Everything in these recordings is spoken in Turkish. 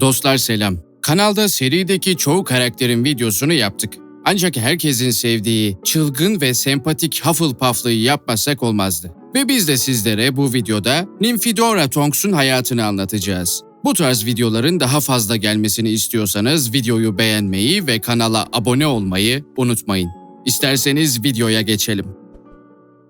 Dostlar selam. Kanalda serideki çoğu karakterin videosunu yaptık. Ancak herkesin sevdiği çılgın ve sempatik Hufflepuff'lıyı yapmasak olmazdı. Ve biz de sizlere bu videoda Nymphidora Tonks'un hayatını anlatacağız. Bu tarz videoların daha fazla gelmesini istiyorsanız videoyu beğenmeyi ve kanala abone olmayı unutmayın. İsterseniz videoya geçelim.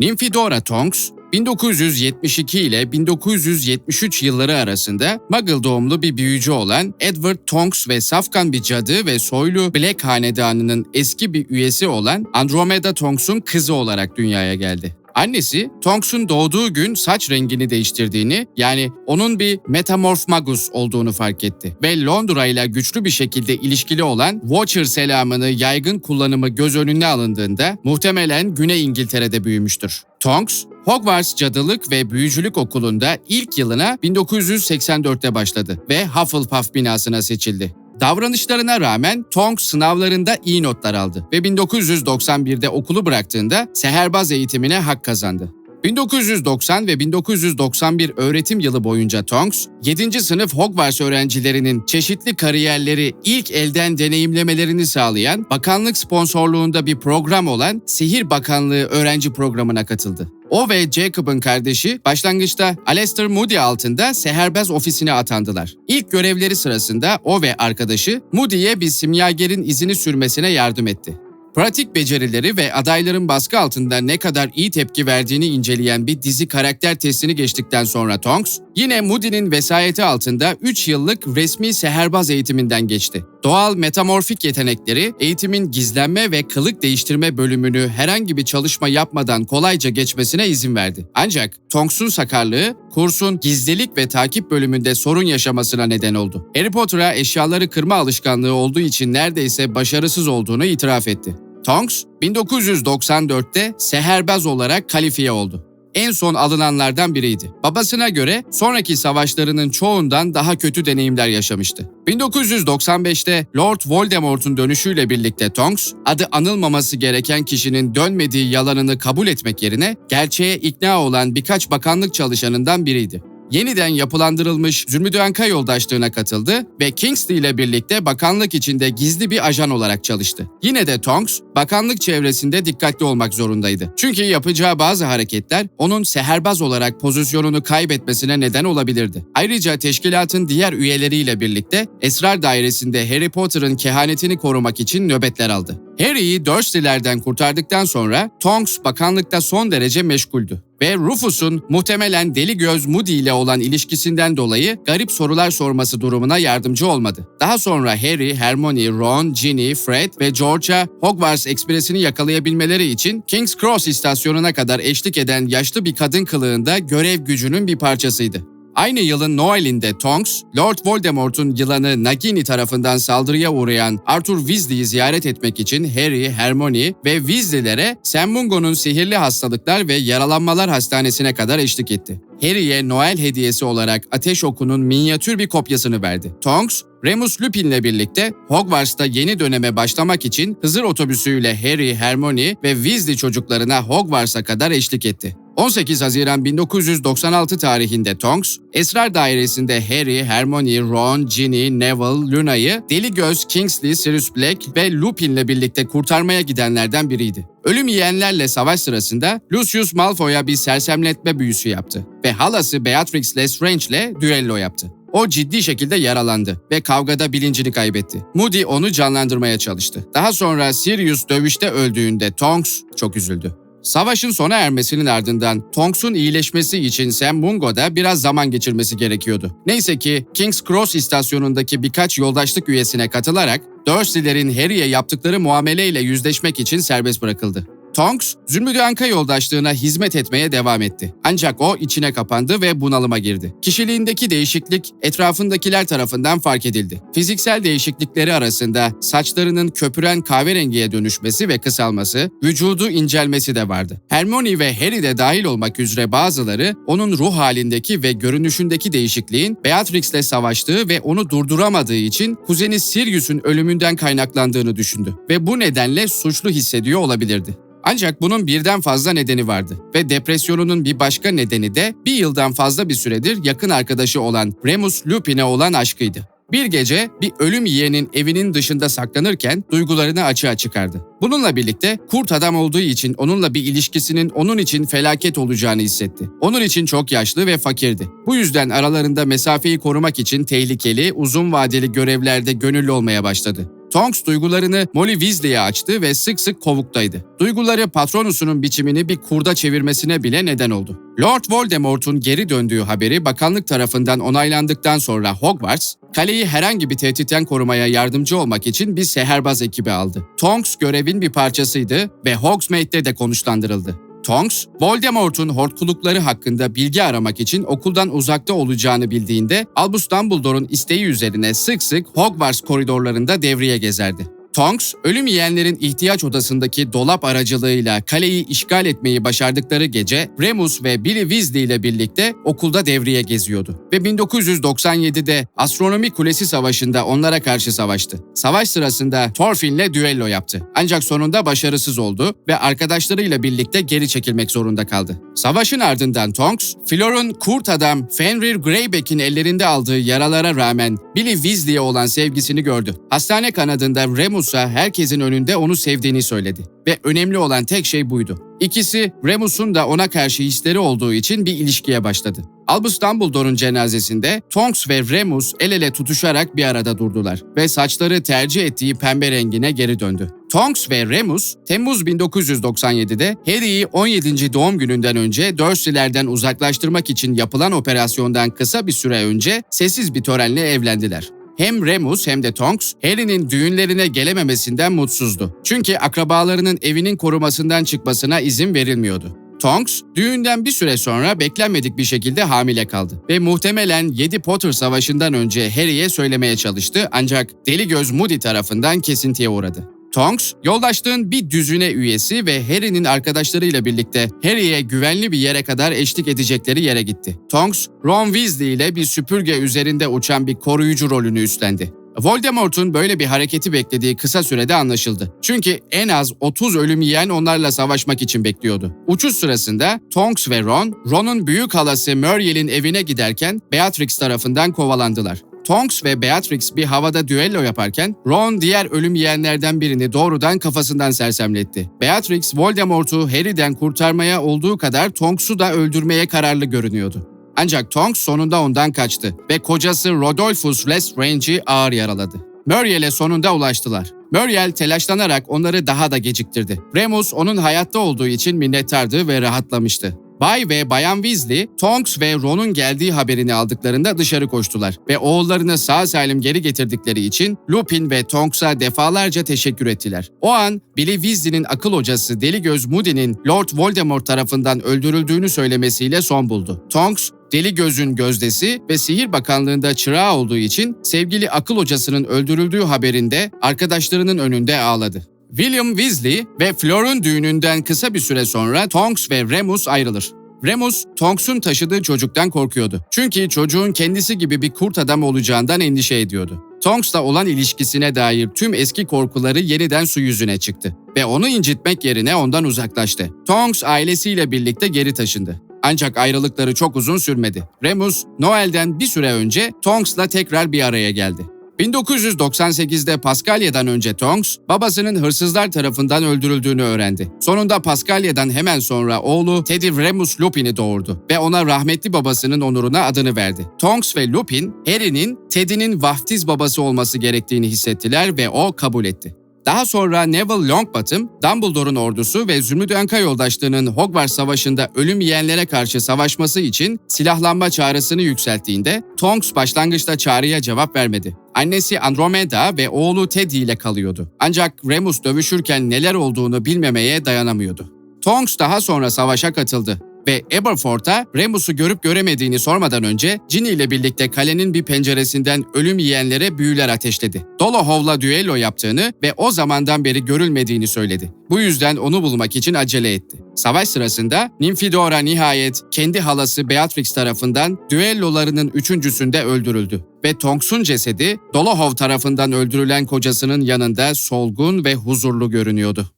Nymphidora Tonks, 1972 ile 1973 yılları arasında Muggle doğumlu bir büyücü olan Edward Tonks ve safkan bir cadı ve soylu Black hanedanının eski bir üyesi olan Andromeda Tonks'un kızı olarak dünyaya geldi. Annesi Tonks'un doğduğu gün saç rengini değiştirdiğini yani onun bir metamorf magus olduğunu fark etti. Ve Londra ile güçlü bir şekilde ilişkili olan Watcher selamını yaygın kullanımı göz önüne alındığında muhtemelen Güney İngiltere'de büyümüştür. Tonks, Hogwarts Cadılık ve Büyücülük Okulu'nda ilk yılına 1984'te başladı ve Hufflepuff binasına seçildi. Davranışlarına rağmen Tonks sınavlarında iyi notlar aldı ve 1991'de okulu bıraktığında seherbaz eğitimine hak kazandı. 1990 ve 1991 öğretim yılı boyunca Tonks, 7. sınıf Hogwarts öğrencilerinin çeşitli kariyerleri ilk elden deneyimlemelerini sağlayan bakanlık sponsorluğunda bir program olan Sihir Bakanlığı öğrenci programına katıldı. O ve Jacob'ın kardeşi başlangıçta Alistair Moody altında seherbaz ofisine atandılar. İlk görevleri sırasında o ve arkadaşı Moody'ye bir simyagerin izini sürmesine yardım etti. Pratik becerileri ve adayların baskı altında ne kadar iyi tepki verdiğini inceleyen bir dizi karakter testini geçtikten sonra Tonks, yine Moody'nin vesayeti altında 3 yıllık resmi seherbaz eğitiminden geçti. Doğal metamorfik yetenekleri eğitimin gizlenme ve kılık değiştirme bölümünü herhangi bir çalışma yapmadan kolayca geçmesine izin verdi. Ancak Tonks'un sakarlığı kursun gizlilik ve takip bölümünde sorun yaşamasına neden oldu. Harry Potter'a eşyaları kırma alışkanlığı olduğu için neredeyse başarısız olduğunu itiraf etti. Tonks 1994'te seherbaz olarak kalifiye oldu. En son alınanlardan biriydi. Babasına göre sonraki savaşlarının çoğundan daha kötü deneyimler yaşamıştı. 1995'te Lord Voldemort'un dönüşüyle birlikte Tonks, adı anılmaması gereken kişinin dönmediği yalanını kabul etmek yerine gerçeğe ikna olan birkaç bakanlık çalışanından biriydi yeniden yapılandırılmış Zümrüdüanka yoldaşlığına katıldı ve Kingsley ile birlikte bakanlık içinde gizli bir ajan olarak çalıştı. Yine de Tonks, bakanlık çevresinde dikkatli olmak zorundaydı. Çünkü yapacağı bazı hareketler onun seherbaz olarak pozisyonunu kaybetmesine neden olabilirdi. Ayrıca teşkilatın diğer üyeleriyle birlikte esrar dairesinde Harry Potter'ın kehanetini korumak için nöbetler aldı. Harry'i Dursley'lerden kurtardıktan sonra Tonks bakanlıkta son derece meşguldü ve Rufus'un muhtemelen deli göz Moody ile olan ilişkisinden dolayı garip sorular sorması durumuna yardımcı olmadı. Daha sonra Harry, Hermione, Ron, Ginny, Fred ve George'a Hogwarts Ekspresi'ni yakalayabilmeleri için King's Cross istasyonuna kadar eşlik eden yaşlı bir kadın kılığında görev gücünün bir parçasıydı. Aynı yılın Noel'inde Tonks, Lord Voldemort'un yılanı Nagini tarafından saldırıya uğrayan Arthur Weasley'i ziyaret etmek için Harry, Hermione ve Weasley'lere Sam Mungo'nun sihirli hastalıklar ve yaralanmalar hastanesine kadar eşlik etti. Harry'e Noel hediyesi olarak ateş okunun minyatür bir kopyasını verdi. Tonks, Remus Lupin'le birlikte Hogwarts'ta yeni döneme başlamak için Hızır otobüsüyle Harry, Hermione ve Weasley çocuklarına Hogwarts'a kadar eşlik etti. 18 Haziran 1996 tarihinde Tonks, Esrar Dairesi'nde Harry, Hermione, Ron, Ginny, Neville, Luna'yı Deli Göz, Kingsley, Sirius Black ve Lupin'le birlikte kurtarmaya gidenlerden biriydi. Ölüm yiyenlerle savaş sırasında Lucius Malfoy'a bir sersemletme büyüsü yaptı ve halası Beatrix Lestrange ile düello yaptı. O ciddi şekilde yaralandı ve kavgada bilincini kaybetti. Moody onu canlandırmaya çalıştı. Daha sonra Sirius dövüşte öldüğünde Tonks çok üzüldü. Savaşın sona ermesinin ardından Tonks'un iyileşmesi için Sam Mungo'da biraz zaman geçirmesi gerekiyordu. Neyse ki King's Cross istasyonundaki birkaç yoldaşlık üyesine katılarak Dursley'lerin Harry'e yaptıkları muameleyle yüzleşmek için serbest bırakıldı. Tonks, Zümrüdü yoldaşlığına hizmet etmeye devam etti. Ancak o içine kapandı ve bunalıma girdi. Kişiliğindeki değişiklik etrafındakiler tarafından fark edildi. Fiziksel değişiklikleri arasında saçlarının köpüren kahverengiye dönüşmesi ve kısalması, vücudu incelmesi de vardı. Hermione ve Harry de dahil olmak üzere bazıları onun ruh halindeki ve görünüşündeki değişikliğin Beatrix'le savaştığı ve onu durduramadığı için kuzeni Sirius'un ölümünden kaynaklandığını düşündü ve bu nedenle suçlu hissediyor olabilirdi. Ancak bunun birden fazla nedeni vardı ve depresyonunun bir başka nedeni de bir yıldan fazla bir süredir yakın arkadaşı olan Remus Lupin'e olan aşkıydı. Bir gece bir ölüm yiyenin evinin dışında saklanırken duygularını açığa çıkardı. Bununla birlikte kurt adam olduğu için onunla bir ilişkisinin onun için felaket olacağını hissetti. Onun için çok yaşlı ve fakirdi. Bu yüzden aralarında mesafeyi korumak için tehlikeli, uzun vadeli görevlerde gönüllü olmaya başladı. Tonks duygularını Molly Weasley'e açtı ve sık sık kovuktaydı. Duyguları patronusunun biçimini bir kurda çevirmesine bile neden oldu. Lord Voldemort'un geri döndüğü haberi bakanlık tarafından onaylandıktan sonra Hogwarts, kaleyi herhangi bir tehditten korumaya yardımcı olmak için bir seherbaz ekibi aldı. Tonks görevin bir parçasıydı ve Hogsmeade'de de konuşlandırıldı. Tonks, Voldemort'un hortkulukları hakkında bilgi aramak için okuldan uzakta olacağını bildiğinde Albus Dumbledore'un isteği üzerine sık sık Hogwarts koridorlarında devriye gezerdi. Tonks, ölüm yiyenlerin ihtiyaç odasındaki dolap aracılığıyla kaleyi işgal etmeyi başardıkları gece Remus ve Billy Weasley ile birlikte okulda devriye geziyordu. Ve 1997'de Astronomi Kulesi Savaşı'nda onlara karşı savaştı. Savaş sırasında Thorfinn'le düello yaptı. Ancak sonunda başarısız oldu ve arkadaşlarıyla birlikte geri çekilmek zorunda kaldı. Savaşın ardından Tonks, Flor'un kurt adam Fenrir Greyback'in ellerinde aldığı yaralara rağmen Billy Weasley'e olan sevgisini gördü. Hastane kanadında Remus'a herkesin önünde onu sevdiğini söyledi. Ve önemli olan tek şey buydu. İkisi Remus'un da ona karşı hisleri olduğu için bir ilişkiye başladı. Albus Dumbledore'un cenazesinde Tonks ve Remus el ele tutuşarak bir arada durdular ve saçları tercih ettiği pembe rengine geri döndü. Tonks ve Remus, Temmuz 1997'de Harry'i 17. doğum gününden önce Dursley'lerden uzaklaştırmak için yapılan operasyondan kısa bir süre önce sessiz bir törenle evlendiler. Hem Remus hem de Tonks, Harry'nin düğünlerine gelememesinden mutsuzdu. Çünkü akrabalarının evinin korumasından çıkmasına izin verilmiyordu. Tonks, düğünden bir süre sonra beklenmedik bir şekilde hamile kaldı ve muhtemelen 7 Potter Savaşı'ndan önce Harry'e söylemeye çalıştı ancak Deli Göz Moody tarafından kesintiye uğradı. Tonks, yoldaşlığın bir düzüne üyesi ve Harry'nin arkadaşlarıyla birlikte Harry'e güvenli bir yere kadar eşlik edecekleri yere gitti. Tonks, Ron Weasley ile bir süpürge üzerinde uçan bir koruyucu rolünü üstlendi. Voldemort'un böyle bir hareketi beklediği kısa sürede anlaşıldı. Çünkü en az 30 ölüm yiyen onlarla savaşmak için bekliyordu. Uçuş sırasında Tonks ve Ron, Ron'un büyük halası Muriel'in evine giderken Beatrix tarafından kovalandılar. Tonks ve Beatrix bir havada düello yaparken Ron diğer ölüm yiyenlerden birini doğrudan kafasından sersemletti. Beatrix Voldemort'u Harry'den kurtarmaya olduğu kadar Tonks'u da öldürmeye kararlı görünüyordu. Ancak Tonks sonunda ondan kaçtı ve kocası Rodolphus Lestrange'i ağır yaraladı. Muriel'e sonunda ulaştılar. Muriel telaşlanarak onları daha da geciktirdi. Remus onun hayatta olduğu için minnettardı ve rahatlamıştı. Bay ve Bayan Weasley, Tonks ve Ron'un geldiği haberini aldıklarında dışarı koştular ve oğullarını sağ salim geri getirdikleri için Lupin ve Tonks'a defalarca teşekkür ettiler. O an Billy Weasley'nin akıl hocası Deli Göz Moody'nin Lord Voldemort tarafından öldürüldüğünü söylemesiyle son buldu. Tonks, Deli Göz'ün gözdesi ve Sihir Bakanlığı'nda çırağı olduğu için sevgili akıl hocasının öldürüldüğü haberinde arkadaşlarının önünde ağladı. William Weasley ve Flor'un düğününden kısa bir süre sonra Tonks ve Remus ayrılır. Remus, Tonks'un taşıdığı çocuktan korkuyordu. Çünkü çocuğun kendisi gibi bir kurt adam olacağından endişe ediyordu. Tonks'la olan ilişkisine dair tüm eski korkuları yeniden su yüzüne çıktı ve onu incitmek yerine ondan uzaklaştı. Tonks ailesiyle birlikte geri taşındı. Ancak ayrılıkları çok uzun sürmedi. Remus, Noel'den bir süre önce Tonks'la tekrar bir araya geldi. 1998'de Paskalya'dan önce Tonks, babasının hırsızlar tarafından öldürüldüğünü öğrendi. Sonunda Paskalya'dan hemen sonra oğlu Teddy Remus Lupin'i doğurdu ve ona rahmetli babasının onuruna adını verdi. Tonks ve Lupin, Harry'nin Teddy'nin vaftiz babası olması gerektiğini hissettiler ve o kabul etti. Daha sonra Neville Longbottom, Dumbledore'un ordusu ve Zümrüt yoldaşlığının Hogwarts Savaşı'nda ölüm yiyenlere karşı savaşması için silahlanma çağrısını yükselttiğinde Tonks başlangıçta çağrıya cevap vermedi. Annesi Andromeda ve oğlu Teddy ile kalıyordu. Ancak Remus dövüşürken neler olduğunu bilmemeye dayanamıyordu. Tonks daha sonra savaşa katıldı ve Aberforth'a Remus'u görüp göremediğini sormadan önce Ginny ile birlikte kalenin bir penceresinden ölüm yiyenlere büyüler ateşledi. Dolohov'la düello yaptığını ve o zamandan beri görülmediğini söyledi. Bu yüzden onu bulmak için acele etti. Savaş sırasında Nymphidora nihayet kendi halası Beatrix tarafından düellolarının üçüncüsünde öldürüldü ve Tonks'un cesedi Dolohov tarafından öldürülen kocasının yanında solgun ve huzurlu görünüyordu.